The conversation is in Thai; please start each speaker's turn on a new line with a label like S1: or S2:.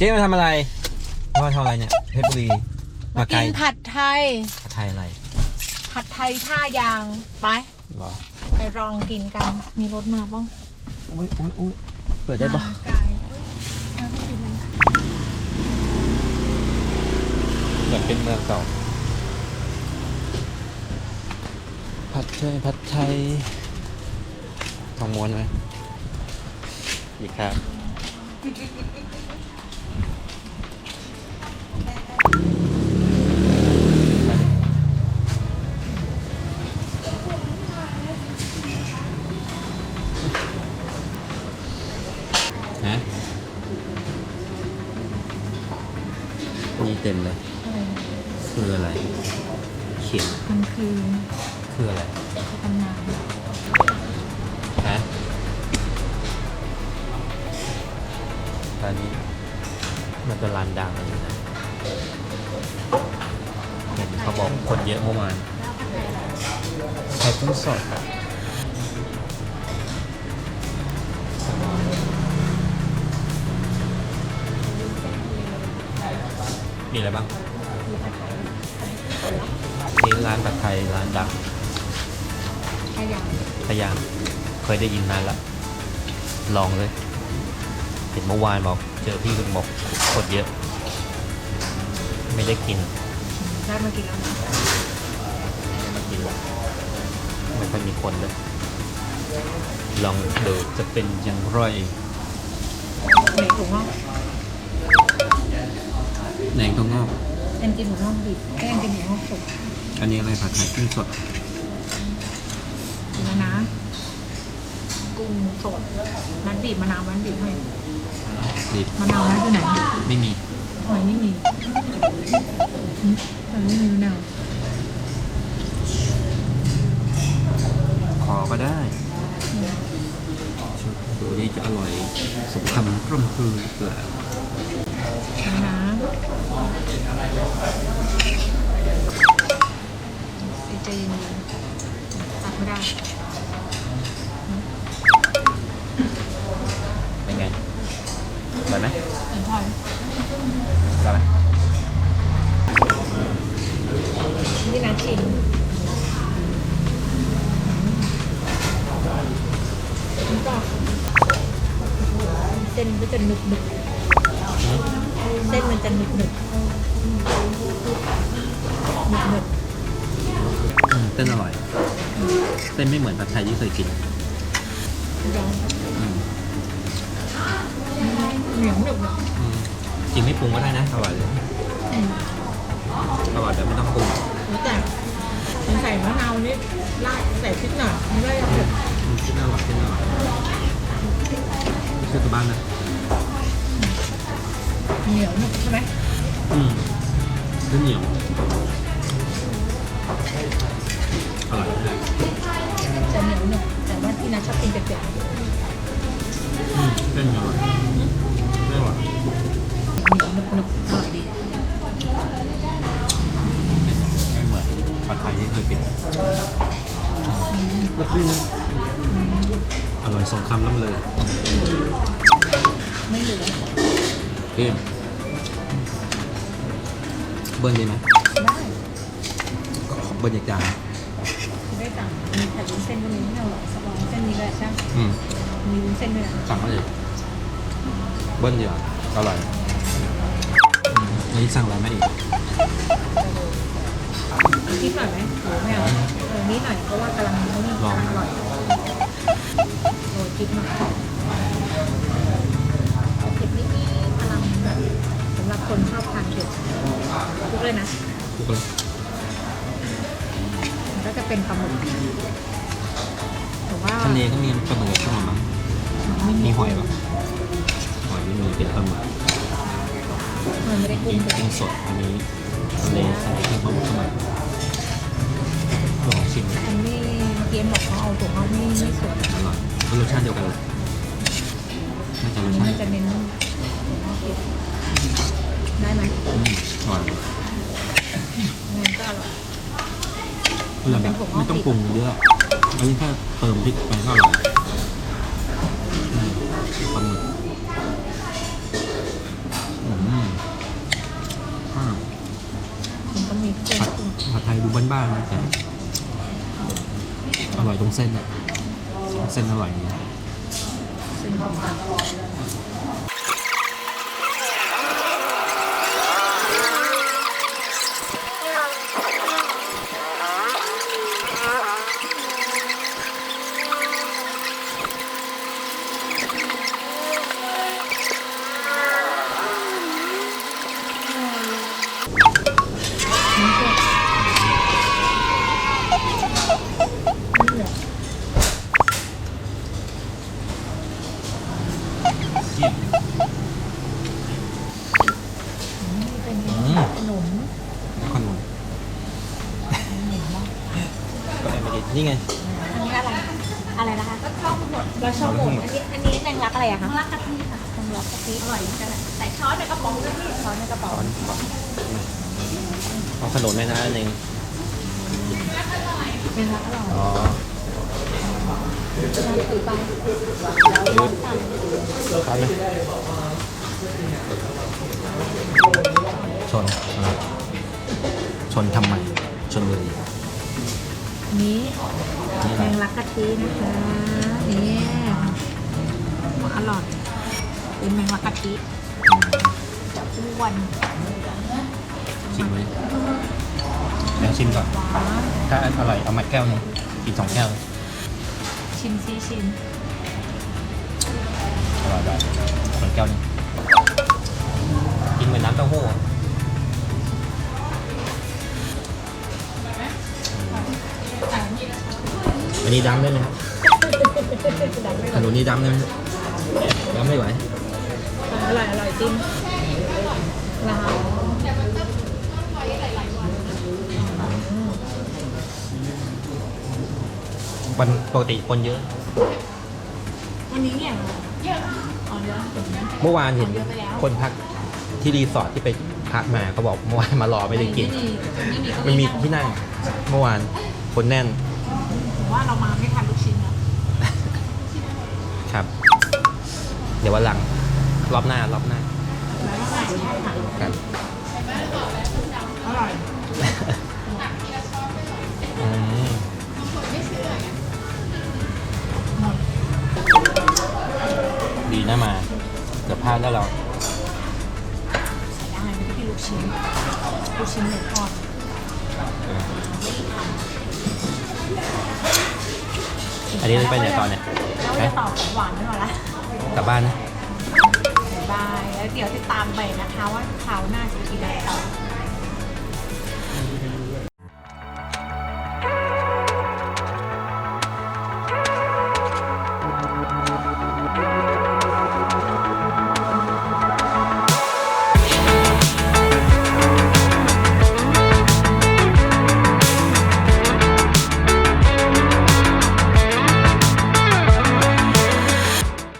S1: จ๊มาทำอะไรว่าทำอะไรเนี่ยเพชรบุรีมาไกล
S2: กินผัดไทย
S1: ผัดไทยอะไร
S2: ผัดไทยท่ายางไป
S1: หรอ
S2: ไปลองกินกัน มีรถมาบ้าง
S1: อุ้ยอุ้ยอุ้ยเปิดได้ปะ
S2: ไกลเอาไปกินเลย
S1: เหมือนเป็นเมืองเก่าผัดไทยผัดไทยทองม้วนไหมอีกครับ นี่เต็มเลย คืออะไร เขียน
S2: มันคือ
S1: คืออะไร
S2: ตำนาน
S1: ฮะร้านนี้มันเป็นร้านดังเลยนะเห็นเขาบอกคนเยอะเมื่อวานไข่กุ้งสด มีอะไรบ้างนี่ร้านผัดไทยร้านดัง
S2: ท่ายาง
S1: พยายามเคยได้ยินนานละลองเลยเห็นเมื่อวานบอกเจอพี่คุณบอกคนเยอะ ไม่ได้กิน
S2: ได้มากินแล้วนะ
S1: มากินไม่ค่อยมีคนเลย ลองดูจะเป็นอย่างไร
S2: เด็กถุงงอก
S1: แหนงตรงงอก
S2: แอนกินถุงงอกดิบแอนกินถุงงอกสด
S1: อันนี้อะไรผัดไทยกุ้งสด
S2: กินแล้วนะกุ้งสดมันบีบมะนาวมันบีบให้
S1: ดิบ
S2: มะนาวนั้นอยู่ไหน
S1: ไม่มี
S2: หอยไม่มีหึหอยไม่มีมะนาว
S1: ขอก็ได้ดูนี่จะอร่อยสมคำร่ำคือหรือเปล่า
S2: นะไอ้ ใจเย็นๆตัดไม่ได้
S1: เป็นไงอร่อยไหม
S2: เห็นพลอย
S1: อร่อยไหม
S2: นี่นะชิมมันก็เส้นก็จะหนึบหนึบ เส้นมันจะหนึบหนึบหนึบหนึบ
S1: อืมเส้นอร่อย เส้นไม่เหมือนผัดไทยที่เคยกิน
S2: ลอง
S1: อืม
S2: เหนียวหนึบอะ
S1: อืมจริงไม่ปรุงก็ได้นะอร่อยเลย
S2: อืม
S1: อร่อยแต่ไม่ต้องปรุง
S2: แล้วแต่มันใส่มะนาวนี่ราดใส่พริกหน่อยไม่ได้เอาเผ็ด
S1: อืมชิ้นอร่อยชิ้นอร่อยซื้อกลับบ้านนะ
S2: เหนียวหนึบใช่ไหม
S1: อืมเส้นเหนียวอร่อยมาก
S2: จะเหนียวหนึบแต่ว่าที่นัทชอบกินเผ็ด
S1: อืมเส้นอร่อยเส้นอร่อย
S2: ๆเหนียวหนึบหนึบอร่อยดี
S1: ไม่เหมือนผัดไทยที่เคยกินแล้วพี่นะอร่อยสองคำแล้วเลย
S2: ไม่เหลือ
S1: เอ็มเบิ้ลดีไหม
S2: ได้
S1: ก็เบิ้ลอีกจาน
S2: ได้สั่งมีไข่วุ้นเส้นก็มีไม่เอาหรอกสลองเส้นนี้ก็ได้ใช่ไหม
S1: อืม
S2: มีวุ้นเส้นด้วยนะ
S1: สั่งมาเลยเบิ้ลดีกว่าอร่อยอืมอันนี้สั่งอะไรมาอีก
S2: คิดหน่อยไหมหรือไม่เอาเออนิดหน่อยเพราะว่ากำลังไม่มี
S1: ลอง
S2: อร่อยโอ้คิดหน่อย คนชอบทานเผ็ดทุกเลยนะ
S1: ทุกคน
S2: มันก็จะเป็นปลาหมึกแต่ว่า
S1: ทะเลก็มีปลาหมึกขึ้นมามั้ง
S2: ไม่
S1: มีหอยปะหอยไม่มีเป็นปลาหมึก
S2: มันไม่ได้กุ้
S1: มี
S2: งเผ็ด
S1: กุ้งสดอันนี้ทะเลทะเลขึ้นปลาหมึกขึ้นมาลองชิม
S2: อันนี้เมื่อกี้บอกเขาเอาถั่วงอกไม่ไม่สุก
S1: อร่อยก็รสชาติเดียวกันเลยน่าจะ
S2: อั
S1: ร
S2: น
S1: ส
S2: นี้
S1: ชา
S2: มัน
S1: ติ
S2: จะเน้นถั่วงอกเผ็ด ได้ไหม
S1: อืมอร่อย
S2: เรา
S1: แบบไม่ต้องปรุงเยอะอันนี้แค่เติมพริกไปก็อร่อยอืมปมึกอืมอ่ามัมีเจัดผัดไทยดูบ้านๆนะแต่อร่อยตรงเส้นอะเส้นอร่อยดี
S2: เส้นขอย แบบ
S1: จิ้ม
S2: เป็นไง
S1: อืม
S2: ขนม
S1: ขนมก็แอบมากินนี่ไง
S2: อันนี้อะไร อะไรนะคะก็ชอบหมดเราชอบหมดอันนี้อันนี้แมงลักอะไรอะคะแมงลักกะทิค่ะแมงลักกะทิอร่อยเหมือนกันใส่ช้อนในกระป๋องด้วยพี่ช้อนในกระป๋อง
S1: ช้อนก่อนเอาขนมไหมนะอันหนึ่ง
S2: แมงลักอร่อย
S1: อ๋อ
S2: ถือไป
S1: ไปเลยชนอะชนทำไมชนบุรี
S2: อันนี้
S1: นี่อะ
S2: แม
S1: ไรง
S2: ลักกะทินะคะนี่อร่อยเป็นแมงลักกะทิจะอ้วน
S1: ชิมไหมเดี๋ยวชิมก่อน
S2: หวาน
S1: ถ้าอร่อยเอามาแก้วหนึงกินสองแก้ว
S2: ชิมซิชิม
S1: อร่อยแบบสองแก้วหนึงกินเหมือนน้ำเต้าหู้อะอันนี้ดำได้ไหมครับขนมนี้ดำได้ไหมดำไม่ไหว
S2: อร่อยอร่อยจริงลาว
S1: วันปกติคนเยอะ
S2: วันนี้เนี่ยเยอะอ๋อเยอะ
S1: เมื่อวานเห็น
S2: เยอะไปแล้ว
S1: คนพักที่รีสอร์ทที่ไปพักมาเขาบอกเมื่อวานมารอไม่ได้กิน
S2: ไม่มีก็
S1: มันมีที่นั่งเมื่อวานคนแน่น
S2: ผมว่าเรามาไม่ทันลูกชิ้นแล้ว
S1: ครับ เดี๋ยววันหลังรอบหน้ารอบหน้า
S2: แล้วก็ใส่ใช่ค่ะ
S1: ครับ
S2: อร่อย
S1: ดีนะมาเกือบพลาดแล้วเรา
S2: ใส่ได้ไม่ได้ที่ลูกชิ้น ลูกชิ้นหมูทอด
S1: อันนี้ไปไหนตอนเนี่ย
S2: เราจะต่อของหวานไม่หมดละ
S1: กลับบ้านนะ
S2: บาย แล้วเดี๋ยวติดตามไปนะคะว่าคราวหน้าจะกินอะไรต่อ